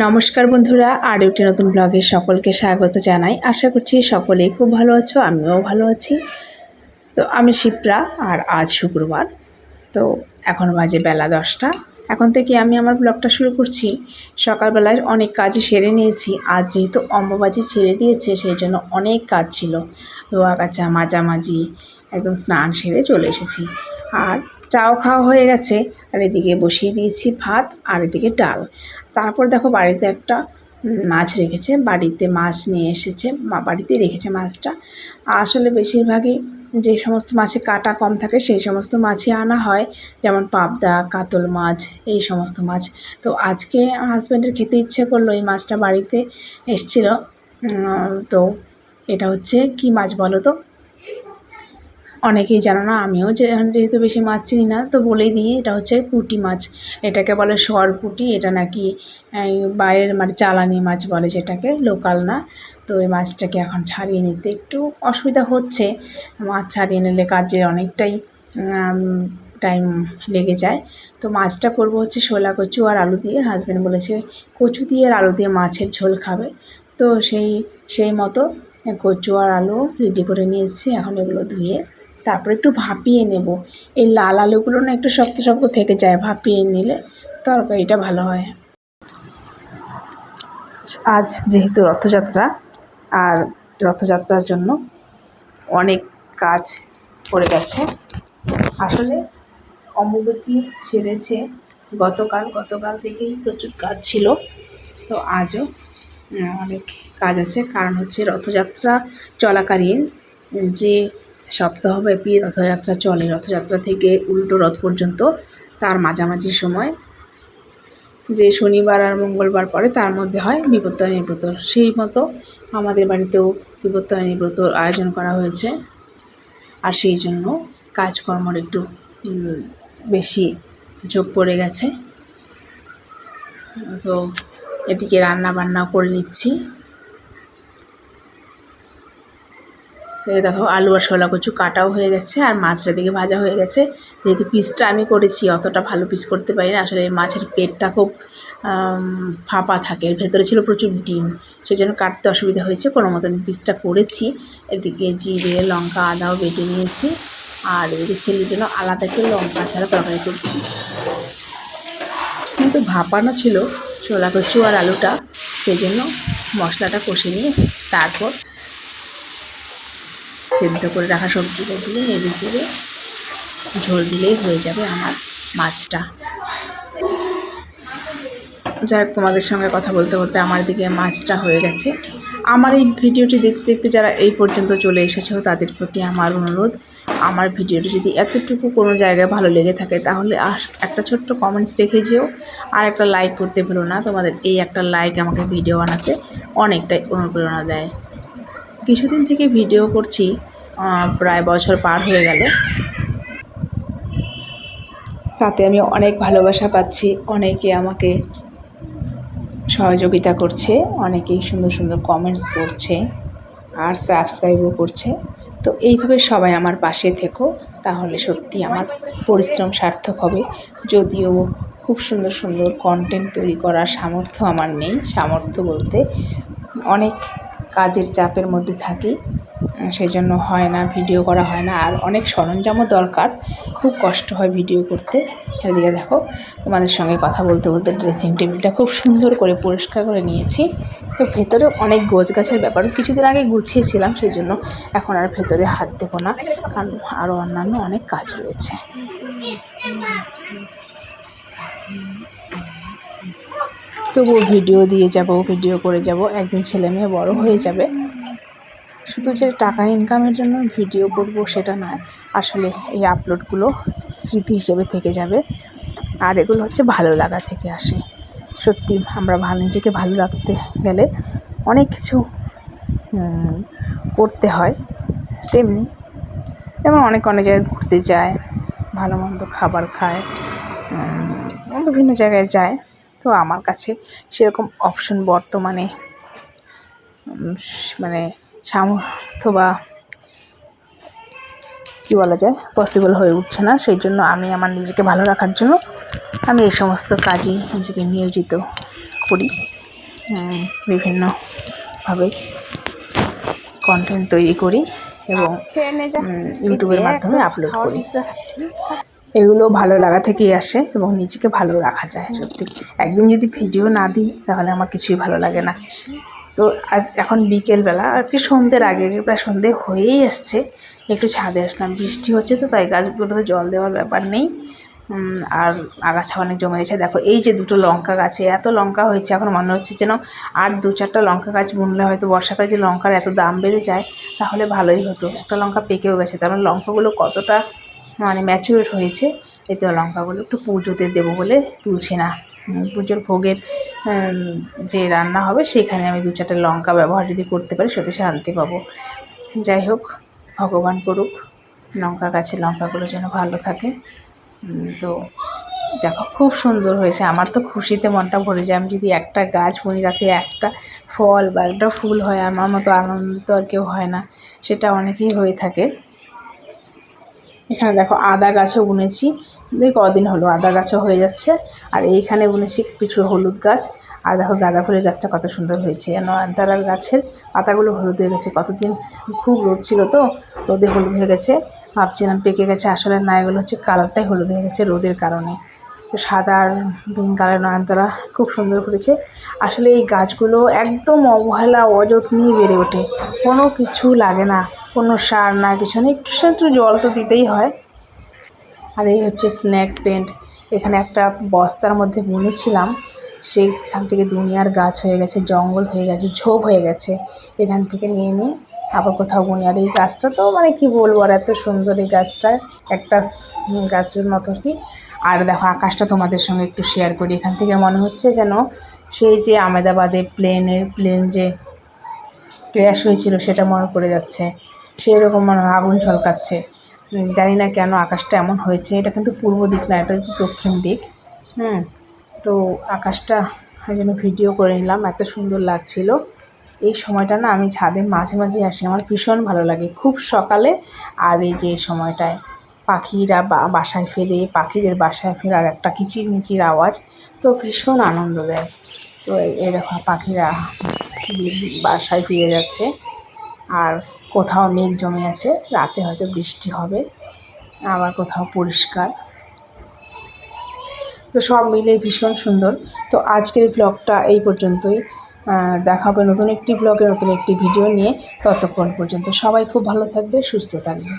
নমস্কার বন্ধুরা আর একটি নতুন ব্লগে সকলকে স্বাগত জানাই। আশা করছি সকলেই খুব ভালো আছো, আমিও ভালো আছি। তো আমি শিপ্রা, আর আজ শুক্রবার। তো এখন বাজে বেলা দশটা। এখন থেকে আমি আমার ব্লগটা শুরু করছি। সকালবেলায় অনেক কাজ সেরে নিয়েছি। আজ যেহেতু অম্বুবাজি ছেড়ে দিয়েছে, সেই জন্য অনেক কাজ ছিল। ধোয়া কাচা মাজামাজি একদম স্নান সেরে চলে এসেছি। আর চাও খাওয়া হয়ে গেছে। আর এদিকে বসিয়ে দিয়েছি ভাত আর এদিকে ডাল। তারপর দেখো বাড়িতে একটা মাছ রেখেছে। বাড়িতে মাছ নিয়ে এসেছে। মা বাড়িতেই রেখেছে মাছটা। আসলে বেশিরভাগই যে সমস্ত মাছে কাটা কম থাকে, সেই সমস্ত মাছই আনা হয়। যেমন পাবদা, কাতল মাছ, এই সমস্ত মাছ। তো আজকে হাজব্যান্ডের খেতে ইচ্ছে করল এই মাছটা বাড়িতে এসছিল। তো এটা হচ্ছে কি মাছ বলো তো? অনেকেই জানো না, আমিও যেহেতু বেশি মাছ চিনি না, তো বলেই দিই, এটা হচ্ছে পুঁটি মাছ। এটাকে বলে সর পুঁটি এটা নাকি বাইরের মানে চালানি মাছ বলে যেটাকে, লোকাল না। তো এই মাছটাকে এখন ছাড়িয়ে নিতে একটু অসুবিধা হচ্ছে। মাছ ছাড়িয়ে নিলে কাজে অনেকটাই টাইম লেগে যায়। তো মাছটা করব হচ্ছে শোলা কচু আর আলু দিয়ে। হাজব্যান্ড বলেছে, কচু দিয়ে আর আলু দিয়ে মাছের ঝোল খাবে। তো সেই সেই মতো, কচু আর আলু রেডি করে নিয়েছি। এখন এগুলো ধুয়ে তারপর একটু ভাপিয়ে নেব। এই লাল আলুগুলো না একটু শক্ত শক্ত থেকে যায়, ভাপিয়ে নিলে তরকারিটা ভালো হয়। আজ যেহেতু রথযাত্রা, আর রথযাত্রার জন্য অনেক কাজ পড়ে গেছে, আসলে অম্বুবাচী ছেড়েছে গতকাল গতকাল থেকেই প্রচুর কাজ ছিল। তো আজও অনেক কাজ আছে। কারণ হচ্ছে রথযাত্রা চলাকালীন যে সপ্তাহব্যাপী রথযাত্রা চলে। রথযাত্রা থেকে উল্টো রথ পর্যন্ত তার মাঝামাঝি সময় যে শনিবার আর মঙ্গলবার পরে তার মধ্যে হয় বিপত্তারিণী ব্রত। সেই মতো আমাদের বাড়িতেও বিপত্তারিণী ব্রতর আয়োজন করা হয়েছে। আর সেই জন্য কাজকর্মর একটু বেশি ঝোঁক পড়ে গেছে। তো এদিকে রান্না বান্না করে নিচ্ছি এই দেখো, আলু আর শোলা কচু কাটাও হয়ে গেছে আর মাছটা দিকে ভাজা হয়ে গেছে। যেহেতু পিসটা আমি করেছি, অতটা ভালো পিস করতে পারি না। আসলে মাছের পেটটা খুব ফাঁপা থাকে ভেতরে ছিল প্রচুর ডিম। সেই জন্য কাটতে অসুবিধা হয়েছে। কোনো মতন পিসটা করেছি। এদিকে জিরে, লঙ্কা, আদাও বেটে নিয়েছি। আর এদিকে ছেলের জন্য আলাদা করে লঙ্কা ছাড়া তরকারি করছি। কিন্তু ভাপানো ছিল ছোলা কচু আর আলুটা সেই জন্য মশলাটা কষে নিয়ে তারপর সেদ্ধ করে রাখা সবজিটা দিয়ে নেড়ে চেড়ে ঝোল দিলেই হয়ে যাবে আমার মাছটা। যাই তোমাদের সঙ্গে কথা বলতে বলতে আমার দিকে মাছটা হয়ে গেছে। আমার এই ভিডিওটি দেখতে দেখতে যারা এই পর্যন্ত চলে এসেছ, তাদের প্রতি আমার অনুরোধ, আমার ভিডিওটি যদি এতটুকু কোনো জায়গায় ভালো লেগে থাকে, তাহলে একটা ছোট্ট কমেন্টস রেখে যেও। আর একটা লাইক করতে ভুলো না, তোমাদের এই একটা লাইক আমাকে ভিডিও বানাতে অনেকটাই অনুপ্রেরণা দেয়। কিছুদিন থেকে ভিডিও করছি প্রায় বছর পার হয়ে গেল। তাতে আমি অনেক ভালোবাসা পাচ্ছি। অনেকে আমাকে সহযোগিতা করছে, অনেকেই সুন্দর সুন্দর কমেন্টস করছে আর সাবস্ক্রাইবও করছে। তো এইভাবে সবাই আমার পাশে থেকো, তাহলে সত্যি আমার পরিশ্রম সার্থক হবে। যদিও খুব সুন্দর সুন্দর কন্টেন্ট তৈরি করার সামর্থ্য আমার নেই, সামর্থ্য বলতে অনেক কাজের চাপের মধ্যে থাকি সেই জন্য হয় না, ভিডিও করা হয় না। আর অনেক সরঞ্জামও দরকার, খুব কষ্ট হয় ভিডিও করতে। এদিকে দেখো, তোমাদের সঙ্গে কথা বলতে বলতে ড্রেসিং টেবিলটা খুব সুন্দর করে পরিষ্কার করে নিয়েছি। তো ভেতরে অনেক গোছ গাছের ব্যাপার। কিছুদিন আগে গুছিয়েছিলাম সেই জন্য এখন আর ভেতরে হাত দেবো না, কারণ আরও অন্যান্য অনেক কাজ রয়েছে। তবুও ভিডিও দিয়ে যাব, ভিডিও করে যাব। একদিন ছেলে মেয়ে বড় হয়ে যাবে। শুধু যে টাকা ইনকামের জন্য ভিডিও করব সেটা নয়, আসলে এই আপলোডগুলো স্মৃতি হিসেবে থেকে যাবে। আর এগুলো হচ্ছে ভালো লাগা থেকে আসে। সত্যি, আমরা ভালো নিজেকে ভালো রাখতে গেলে অনেক কিছু করতে হয়। তেমনি যেমন অনেক অনেক জায়গায় ঘুরতে যায়, ভালো মন্দ খাবার খায় বিভিন্ন জায়গায় যায়। তো আমার কাছে সেরকম অপশন বর্তমানে মানে সামর্থ্য বা কী বলা যায় পসিবল হয়ে উঠছে না। সেই জন্য আমি আমার নিজেকে ভালো রাখার জন্য আমি এই সমস্ত কাজই নিজেকে নিয়োজিত করি। বিভিন্নভাবে কন্টেন্ট তৈরি করি এবং ইউটিউবের মাধ্যমে আপলোড করি। এগুলো ভালো লাগা থেকেই আসে এবং নিজেকে ভালো রাখা যায়, সত্যি। একদিন যদি ভিডিও না দিই, তাহলে আমার কিছুই ভালো লাগে না। তো আজ এখন বিকেলবেলা আর কি সন্ধ্যের আগে প্রায় সন্ধে হয়েই আসছে। একটু ছাদে আসলাম, বৃষ্টি হচ্ছে তো, তাই গাছগুলোতে জল দেওয়ার ব্যাপার নেই। আর আগাছা অনেক জমে গেছে। দেখো, এই যে দুটো লঙ্কা গাছে এত লঙ্কা হয়েছে, এখন মনে হচ্ছে যেন আর দু চারটা লঙ্কা গাছ বুনলে হয়তো বর্ষাকালে যে লঙ্কার এত দাম বেড়ে যায়, তাহলে ভালোই হতো। একটা লঙ্কা পেকেও গেছে, তার মানে লঙ্কাগুলো কতটা মানে ম্যাচুরেট হয়েছে, এতে লঙ্কাগুলো একটু পুজোতে দেবো বলে তুলছি না। পুজোর ভোগের যে রান্না হবে সেখানে আমি দু চারটে লঙ্কা ব্যবহার যদি করতে পারি সত্যি শান্তি পাবো। যাই হোক, ভগবান করুক, লঙ্কা গাছের লঙ্কাগুলো যেন ভালো থাকে। তো দেখো, খুব সুন্দর হয়েছে। আমার তো খুশিতে মনটা ভরে যায়। আমি যদি একটা গাছ বুনি, তাতে একটা ফল বা একটা ফুল হয়, আমার মতো আনন্দ তো আর কেউ হয় না। সেটা অনেকেই হয়ে থাকে। এখানে দেখো আদা গাছও বুনেছি। কদিন হলো আদা গাছও হয়ে যাচ্ছে। আর এইখানে বুনেছি কিছু হলুদ গাছ। আর দেখো গাঁদা ফুলের গাছটা কত সুন্দর হয়েছে। নয়নতারার গাছের পাতাগুলো হলুদ হয়ে গেছে। কতদিন খুব রোদ ছিল তো, রোদে হলুদ হয়ে গেছে। ভাবছিলাম পেকে গেছে, আসলে না, এগুলো হচ্ছে কালারটাই হলুদ হয়ে গেছে রোদের কারণে। তো সাদা আর পিঙ্ক কালার নয়নতারা খুব সুন্দর করেছে। আসলে এই গাছগুলো একদম অবহেলা, অযত্নেই বেড়ে ওঠে। কোনো কিছু লাগে না। কোনো সার না, কিছু না, একটু একটু জল তো দিতেই হয়। আর এই হচ্ছে স্ন্যাক প্লেন্ট এখানে একটা বস্তার মধ্যে বুনেছিলাম, সেইখান থেকে দুনিয়ার গাছ হয়ে গেছে, জঙ্গল হয়ে গেছে, ঝোপ হয়ে গেছে। এখান থেকে নিয়ে নিয়ে আবার কোথাও বুনি। আর এই গাছটা তো মানে কি বলব, আর এত সুন্দর এই গাছটা, একটা গাছের মতো কি। আর দেখো, আকাশটা তোমাদের সঙ্গে একটু শেয়ার করি। এখান থেকে মনে হচ্ছে যেন সেই যে আমেদাবাদে প্লেনের প্লেন যে ক্র্যাশ হয়েছিল, সেটা মনে পড়ে যাচ্ছে। সেই রকম মনে আগুন ঝলকাচ্ছে জানি না কেন আকাশটা এমন হয়েছে। এটা কিন্তু পূর্ব দিক না, এটা হচ্ছে দক্ষিণ দিক। হুম, তো আকাশটা ওই জন্য ভিডিও করে নিলাম, এত সুন্দর লাগছিল। এই সময়টা না আমি ছাদে মাঝে মাঝে আসি, আমার ভীষণ ভালো লাগে। খুব সকালে আর এই যে সময়টায় পাখিরা বাসায় ফেরে, পাখিদের বাসায় ফেরার একটা কিচির মিচির আওয়াজ, তো ভীষণ আনন্দ দেয়। তো দেখো, পাখিরা বাসায় ফিরে যাচ্ছে। আর কোথাও মেঘ জমে আছে, রাতে হয়তো বৃষ্টি হবে, আবার কোথাও পরিষ্কার। তো সব মিলে ভীষণ সুন্দর। তো আজকের ব্লগটা এই পর্যন্তই। দেখা হবে নতুন একটি ব্লগে নতুন একটি ভিডিও নিয়ে ততক্ষণ পর্যন্ত। সবাই খুব ভালো থাকবে, সুস্থ থাকবে।